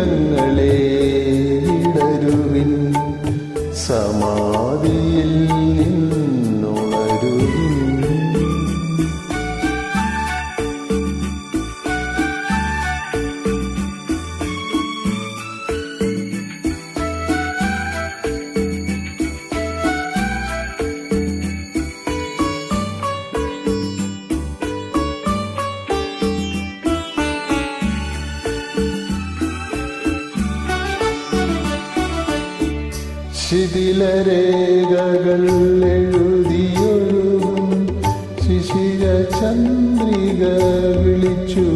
മേഘങ്ങളെ ഇടരുവിൻ സമ ശിശിരരേഖകൾ എഴുതിയൊഴുകും ശിശിര ചന്ദ്രിക വിളിച്ചുവോ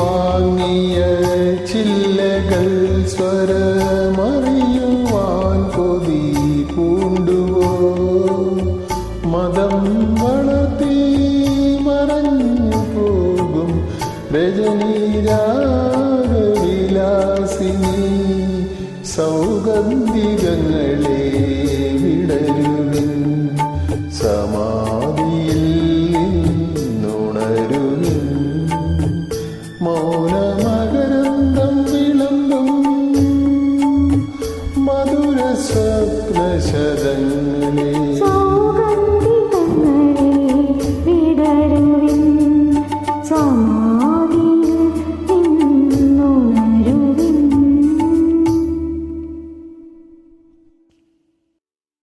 വാങ്ങിയ ചില്ലകൾ സ്വരമറിയുവാൻ കൊതി പൂണ്ടുവോ? മതം വളർത്തി മറഞ്ഞു പോകും രജനീരാഗവിലാസിനി. സൗഗന്ധികങ്ങളെ വിടരുവിൻ മൗനമകരന്തം